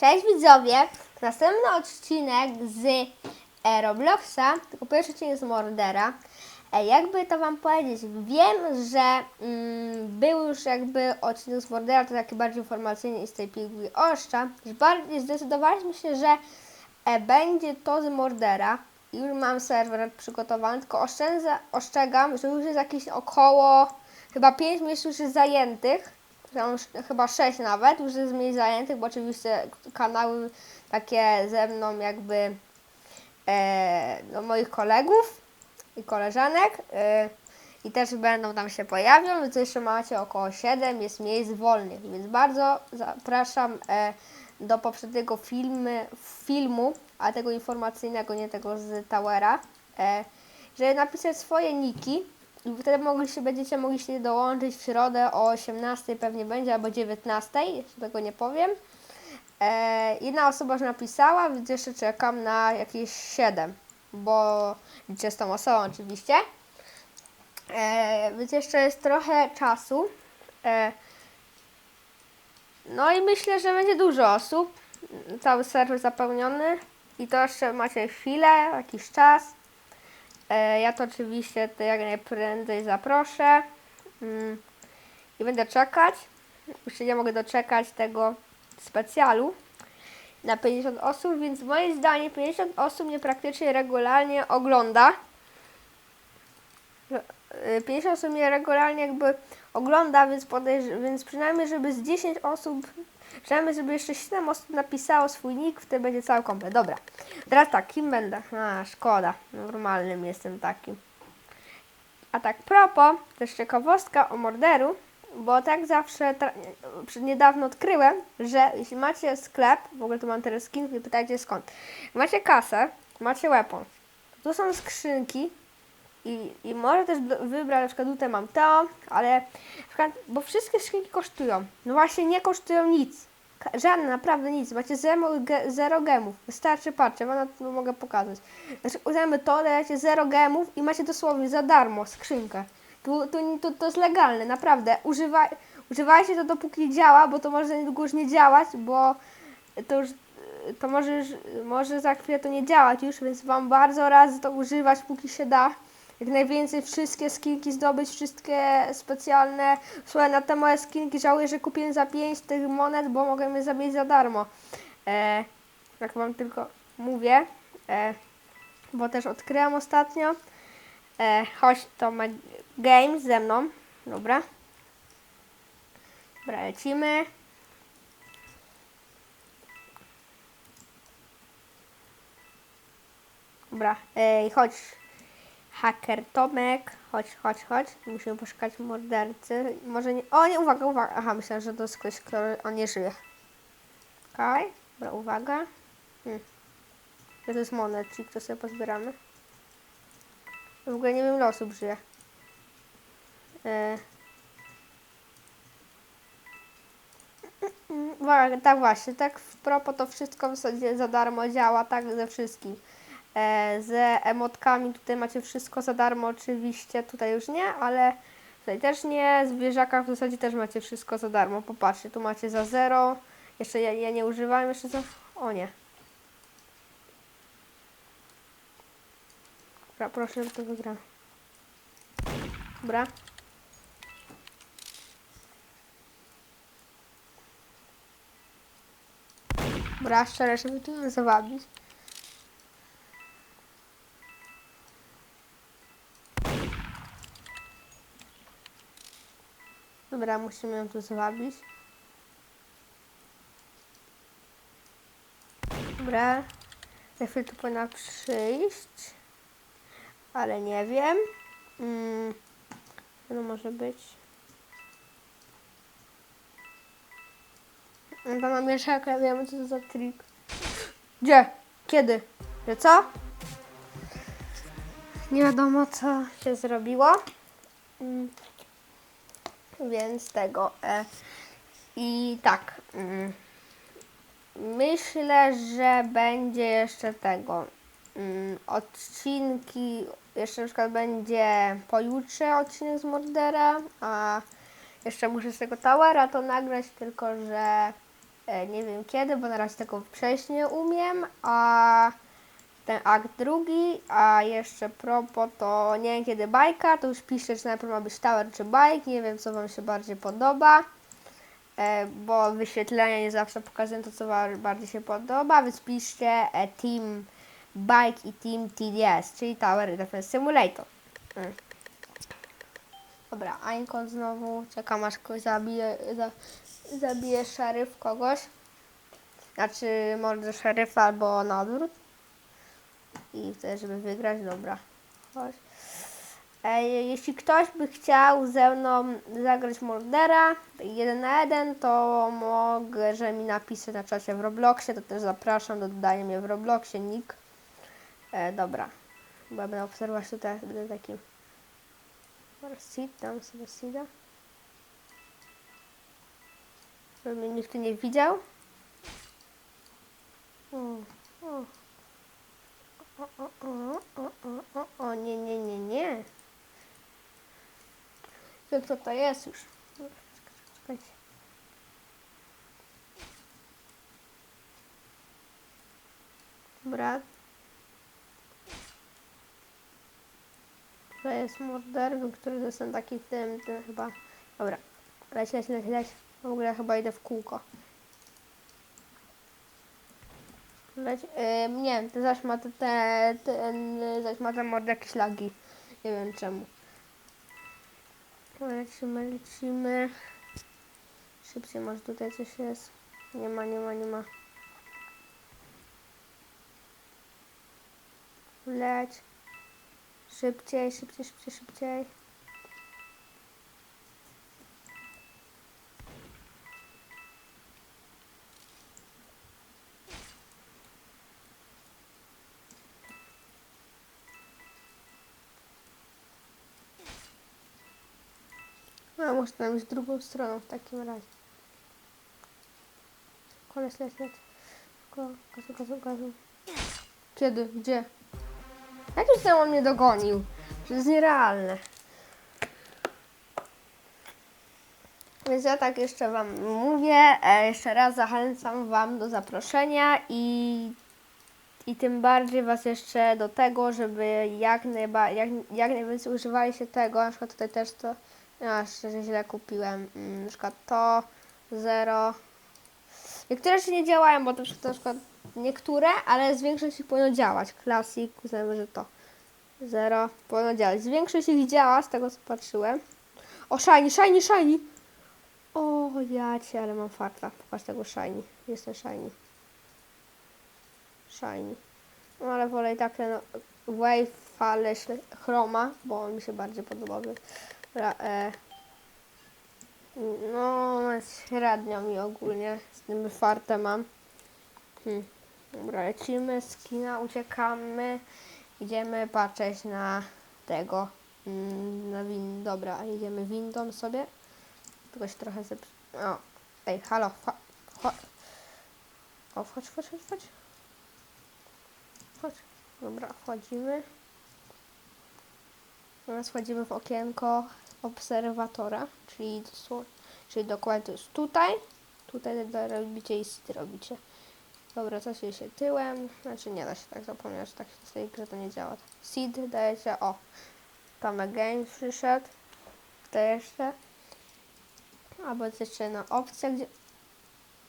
Cześć widzowie! Następny odcinek z e, Robloxa, tylko pierwszy odcinek z Mordera. E, jakby to wam powiedzieć, wiem, że mm, był już jakby odcinek z Mordera, to taki bardziej informacyjny i z tej piguły oszcza. Bardziej zdecydowaliśmy się, że e, będzie to z Mordera. Już mam serwer przygotowany, tylko oszczędza, ostrzegam, że już jest jakieś około chyba 5 miejsc już jest zajętych. Tam chyba 6 nawet, już jest mniej zajętych, bo oczywiście kanały takie ze mną jakby e, no, moich kolegów i koleżanek e, i też będą tam się pojawią, więc jeszcze macie około 7 jest miejsc wolnych, więc bardzo zapraszam e, do poprzedniego filmy, filmu, a tego informacyjnego, nie tego z Towera, e, żeby napisać swoje niki wtedy mogliście, będziecie mogli się dołączyć w środę o 18 pewnie będzie, albo 19, jeszcze tego nie powiem. E, jedna osoba już napisała, więc jeszcze czekam na jakieś 7, bo liczę z tą osobą oczywiście. E, więc jeszcze jest trochę czasu. E, no i myślę, że będzie dużo osób. Cały serwer zapełniony. I to jeszcze macie chwilę, jakiś czas. E, ja to oczywiście to jak najprędzej zaproszę. Mm, I będę czekać. Już nie mogę doczekać tego specjalu na 50 osób, więc moje zdanie 50 osób mnie praktycznie regularnie ogląda. Y, 50 osób mnie regularnie jakby ogląda, więc, podejrz- więc przynajmniej żeby z 10 osób, przynajmniej żeby jeszcze 7 osób napisało swój nick, wtedy będzie cały komplet. Dobra, teraz tak, kim będę? A, szkoda, normalnym jestem takim. A tak propos, też ciekawostka o morderu, bo tak zawsze niedawno odkryłem, że jeśli macie sklep, w ogóle tu mam teraz skin, pytajcie skąd. Macie kasę, macie weapon, to tu są skrzynki i, i może też wybrać, na przykład tutaj mam to, ale przykład, bo wszystkie skrzynki kosztują. No właśnie nie kosztują nic. Żadne, naprawdę nic. Macie zero, ge, zero gemów. Wystarczy, patrzę, wam to mogę pokazać. Znaczy, uzajmy to, dajecie zero gemów i macie dosłownie za darmo skrzynkę. Tu, tu, tu, to jest legalne, naprawdę. Używaj, używajcie to dopóki działa, bo to może niedługo już nie działać, bo to już to może, może za chwilę to nie działać już, więc Wam bardzo radzę to używać póki się da. Jak najwięcej wszystkie skinki zdobyć, wszystkie specjalne. Słuchaj, na te moje skinki żałuję, że kupiłem za 5 tych monet, bo mogę je zabić za darmo. E, jak Wam tylko mówię, e, bo też odkryłam ostatnio. E, chodź, to ma game ze mną. Dobra. Dobra, lecimy. Dobra, ej, chodź. Haker Tomek, chodź, chodź, chodź. Musimy poszukać mordercy. Może nie. O, nie, uwaga, uwaga. Aha, myślałem, że to jest ktoś, kto on nie żyje. Okej, dobra, uwaga. Hmm. To jest monetcik, to sobie pozbieramy. W ogóle nie wiem, ile osób żyje. Mm, Uwaga, tak właśnie, tak w propo to wszystko w zasadzie za darmo działa, tak ze wszystkim. E, z emotkami tutaj macie wszystko za darmo oczywiście, tutaj już nie, ale tutaj też nie, w zwierzakach w zasadzie też macie wszystko za darmo, popatrzcie, tu macie za zero, jeszcze ja, ja nie używałem, jeszcze za, o nie. Dobra, proszę, to wygra. Dobra. Dobra, szczerze, żeby tu nie zawabić. Dobra, musimy ją tu zwabić. Dobra. Za chwilę tu powinna przyjść. Ale nie wiem. Mm. No może być. To mam mieszaka, wiemy co to za trik. Gdzie? Kiedy? Że co? Nie wiadomo co się zrobiło. Mm. Więc tego. E, I tak. Mm, myślę, że będzie jeszcze tego. Mm, odcinki. Jeszcze na przykład będzie pojutrze odcinek z Mordera, a jeszcze muszę z tego Towera to nagrać, tylko że e, nie wiem kiedy, bo na razie tego przejść nie umiem, a ten akt drugi, a jeszcze propos to nie wiem kiedy bajka, to już piszcie, czy najpierw ma być tower czy bajk, nie wiem co Wam się bardziej podoba, e, bo wyświetlenia nie zawsze pokazują to, co Wam bardziej się podoba, więc piszcie e, Team Bike i Team TDS, czyli Tower Defense Simulator. Mm. Dobra, Ainkon znowu, czekam aż kogoś zabije, za, zabije szeryf kogoś, znaczy może szeryfa albo na odwrót. I chcę, żeby wygrać, dobra. Chodź. E, jeśli ktoś by chciał ze mną zagrać Mordera jeden na jeden, to mogę, że mi napisać na czacie w Robloxie, to też zapraszam do dodania mnie w Robloxie, nick. E, dobra, bo będę obserwować tutaj, będę takim Seed, sobie seeda. Żeby mnie nikt nie widział. O, o. O, o, o, o, o, o, nie, nie, nie, nie. Wiem, co to jest już. Czekajcie. Dobra. To jest morder, który to jest taki w tym, tym chyba. Dobra. Leć, leć, leć, leć. W ogóle chyba idę w kółko. Leć, yy, nie to zaś ma te, te, ten, zaś ma ten mod jakieś lagi. Nie wiem czemu. Lecimy, lecimy. Szybciej może tutaj coś jest. Nie ma, nie ma, nie ma. Leć. Szybciej, szybciej, szybciej, szybciej. A może tam drugą stroną w takim razie. Koleś leć, leć. Gazu, gazu, gazu. Kiedy? Gdzie? Jak już ten on mnie dogonił? To jest nierealne. Więc ja tak jeszcze Wam mówię, e, jeszcze raz zachęcam Wam do zaproszenia i, i tym bardziej Was jeszcze do tego, żeby jak, najba, jak, jak najwięcej używali się tego, na przykład tutaj też to, ja szczerze źle kupiłem, mm, na przykład to, zero. Niektóre jeszcze nie działają, bo to na przykład niektóre, ale z większości powinno działać. Classic, uznajmy, że to. Zero, powinno działać. Z większości ich działa, z tego co patrzyłem. O, shiny, shiny, shiny! O, ja cię, ale mam farta. Pokaż tego shiny. Jestem shiny. Shiny. No ale wolę i tak ten wave, śle- chroma, bo on mi się bardziej podoba. Dobra, e, no, średnio mi ogólnie z tym fartem mam. Hmm. Dobra, lecimy z kina, uciekamy. Idziemy patrzeć na tego. mm, Na win. Dobra, idziemy windą sobie. Tylko się trochę zep... O, ej, halo, fa... O, chodź, chodź, chodź, chodź. Chodź. Dobra, wchodzimy. Teraz wchodzimy w okienko obserwatora, czyli, czyli dokładnie to jest tutaj. Tutaj robicie i sty robicie. Dobra, co się się tyłem. Znaczy nie da się tak zapomnieć, że tak w tej grze to nie działa. Seed dajecie, o. Tam game przyszedł. Kto jeszcze? Albo jeszcze jedna opcja, gdzie...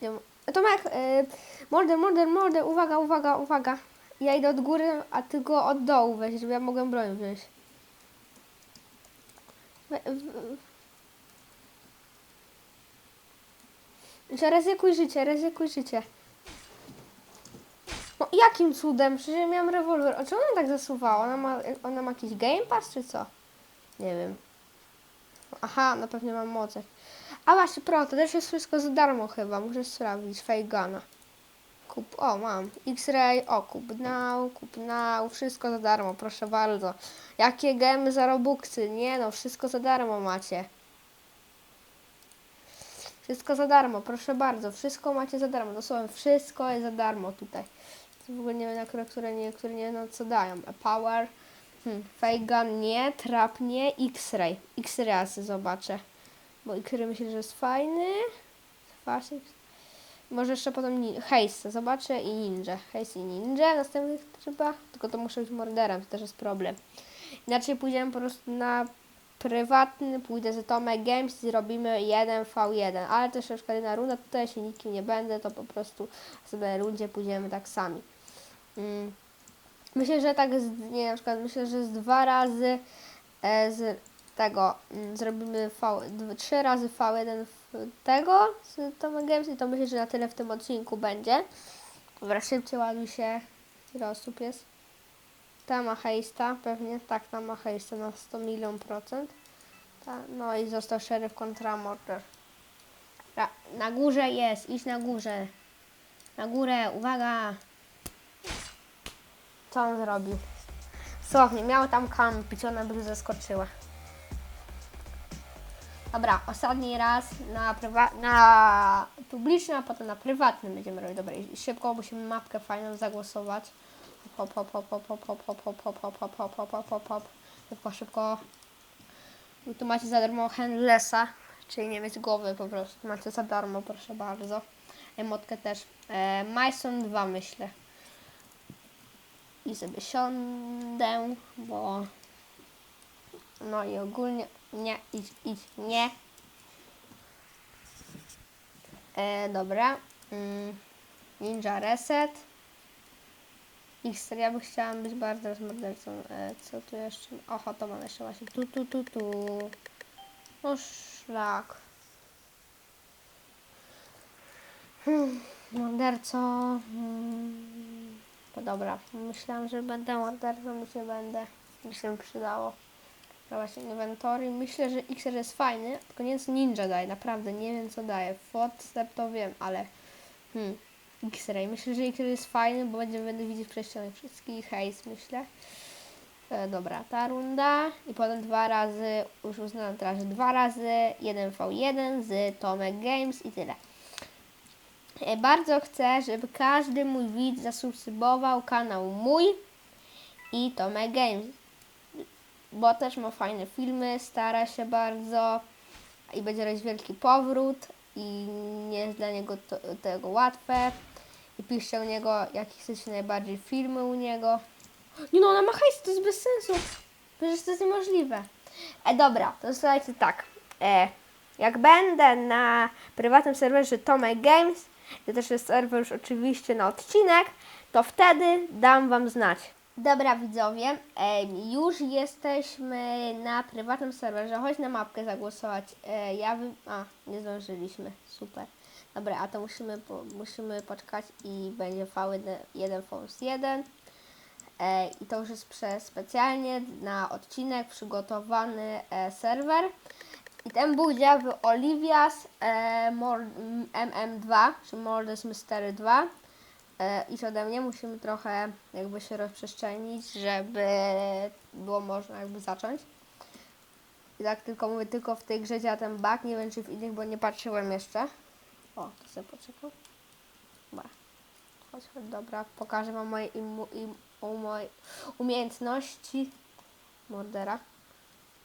gdzie Tomek, yy, morder, morder, morder, uwaga, uwaga, uwaga. Ja idę od góry, a ty go od dołu weź, żeby ja mogłem broń wziąć. W- Ryzykuj życie, ryzykuj życie. No jakim cudem? Przecież miałam rewolwer. A czemu ona tak zasuwała? Ona ma, ona ma jakiś game pass czy co? Nie wiem. Aha, na pewno mam moce. A właśnie, pro, to też jest wszystko za darmo chyba. Muszę sprawdzić. Fake Guna. O mam. X-Ray, o kup now, kup now. Wszystko za darmo, proszę bardzo. Jakie gemy za robuxy? Nie no, wszystko za darmo macie. Wszystko za darmo, proszę bardzo. Wszystko macie za darmo. Dosłownie wszystko jest za darmo tutaj. W ogóle nie wiem, na które, które nie, które nie wiem, co dają. A Power, hmm, nie, Trap nie, X-Ray. X-Ray zobaczę. Bo X-Ray myślę, że jest fajny. Fast X- Może jeszcze potem Haze zobaczę i Ninja. Haze i Ninja następnych chyba. Tylko to muszę być morderem, to też jest problem. Inaczej pójdziemy po prostu na prywatny, pójdę z Tomek Games i zrobimy 1v1. Ale też na przykład jedna runda, tutaj się nikim nie będę, to po prostu sobie rundzie pójdziemy tak sami. Mm. Myślę, że tak z, nie, na przykład myślę, że z dwa razy e, z tego mm, zrobimy v, dw, trzy razy V1 w tego z Tomek Games i to myślę, że na tyle w tym odcinku będzie. Dobra, szybciej ładuj się. Ile osób jest? Ta ma hejsta, pewnie. Tak, ta ma hejsta na 100 milion procent. Ta, no i został szeryf kontra morder. Na górze jest, idź na górze. Na górę, uwaga! Co on zrobił? Słownie, miał tam kampić, ona by zaskoczyła. Dobra, ostatni raz na, na publicznym, a potem na prywatnym będziemy robić. Dobra, szybko musimy mapkę fajną zagłosować. Hop, hop, hop, hop, hop, hop, hop, hop, hop, hop, hop, hop, hop, hop, hop. Szybko, szybko. Tu macie za darmo handlessa, czyli nie mieć głowy po prostu. Macie za darmo, proszę bardzo. Emotkę też. E, Mason 2 myślę. I sobie siądę, bo... No i ogólnie... Nie, idź, idź, nie. E, dobra. Mm, ninja Reset. X, ja by chciałam być bardzo z mordercą. E, co tu jeszcze? Oho, to mam jeszcze właśnie. Tu, tu, tu, tu. O szlak. Hmm, morderco. Hmm. No dobra, myślałam, że będę mordercą, mi się będę. Mi się przydało. No właśnie, inwentory. Myślę, że XR jest fajny, tylko nie Ninja daje, naprawdę nie wiem co daje. Footstep to wiem, ale hmm, X-Ray. Myślę, że X-Ray jest fajny, bo będzie będę widzieć prześcianek wszystkich. Haze, myślę. E, dobra, ta runda i potem dwa razy, już uznałam teraz, że dwa razy 1v1 z Tomek Games i tyle. E, bardzo chcę, żeby każdy mój widz zasubskrybował kanał mój i Tomek Games bo też ma fajne filmy, stara się bardzo i będzie robić wielki powrót i nie jest dla niego to, tego łatwe. I piszcie u niego, jakie chcecie najbardziej filmy u niego. Nie no, ona ma to jest bez sensu. Przecież to jest niemożliwe. E, dobra, to słuchajcie tak. E, jak będę na prywatnym serwerze Tomek Games, to też jest serwer już oczywiście na odcinek, to wtedy dam Wam znać. Dobra widzowie, już jesteśmy na prywatnym serwerze. Chodź na mapkę zagłosować. E, ja wy... A, nie zdążyliśmy. Super. Dobra, a to musimy, musimy poczekać i będzie V1, 1 Force 1. E, I to już jest przez specjalnie na odcinek przygotowany e, serwer. I ten będzie w Olivia's e, Mor- m- MM2, czy Morders Mystery 2. E, I ode mnie musimy trochę jakby się rozprzestrzenić, żeby było można jakby zacząć. I tak tylko mówię, tylko w tej grze działa ten bug, nie wiem czy w innych, bo nie patrzyłem jeszcze. O, to sobie poczekam. Dobra. Chodź, chodź, dobra, pokażę wam moje, imu, im, umiejętności mordera.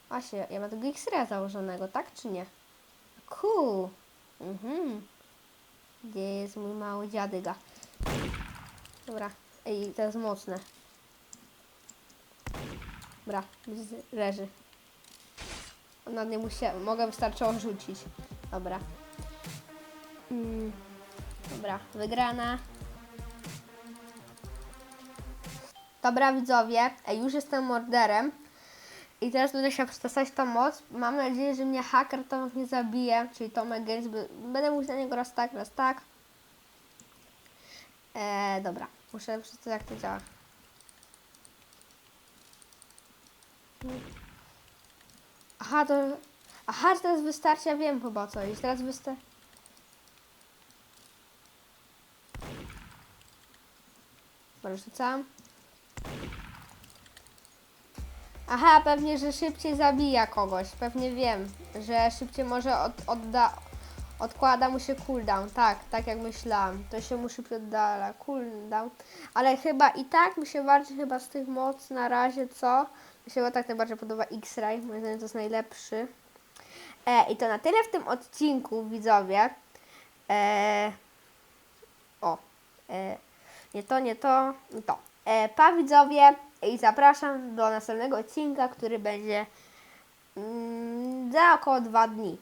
Właśnie, ja mam tego X-raya założonego, tak czy nie? Cool. Mhm. Gdzie jest mój mały dziadyga? Dobra, ej, to jest mocne. Dobra, leży. Ona nie musiała, mogę wystarczyło rzucić. Dobra. Mm, dobra, wygrana. Dobra widzowie, już jestem morderem. I teraz będę się przetestać tą moc. Mam nadzieję, że mnie haker Tomek nie zabije, czyli Tomek Games. Będę mówić na niego raz tak, raz tak. Eee, dobra, muszę przeczytać jak to działa. Aha, to... Aha, teraz wystarczy, ja wiem chyba co iść. Teraz wystarczy... Rzucam. Aha, pewnie, że szybciej zabija kogoś. Pewnie wiem, że szybciej może od, odda, odkłada mu się cooldown. Tak, tak jak myślałam. To się mu szybciej oddala cooldown. Ale chyba i tak mi się bardziej chyba z tych moc na razie, co? Mi się chyba tak najbardziej podoba X-Ray. Moim zdaniem to jest najlepszy. E, I to na tyle w tym odcinku, widzowie. E, O, e, nie to, nie to, nie to. E, pa widzowie i zapraszam do następnego odcinka, który będzie mm, za około dwa dni.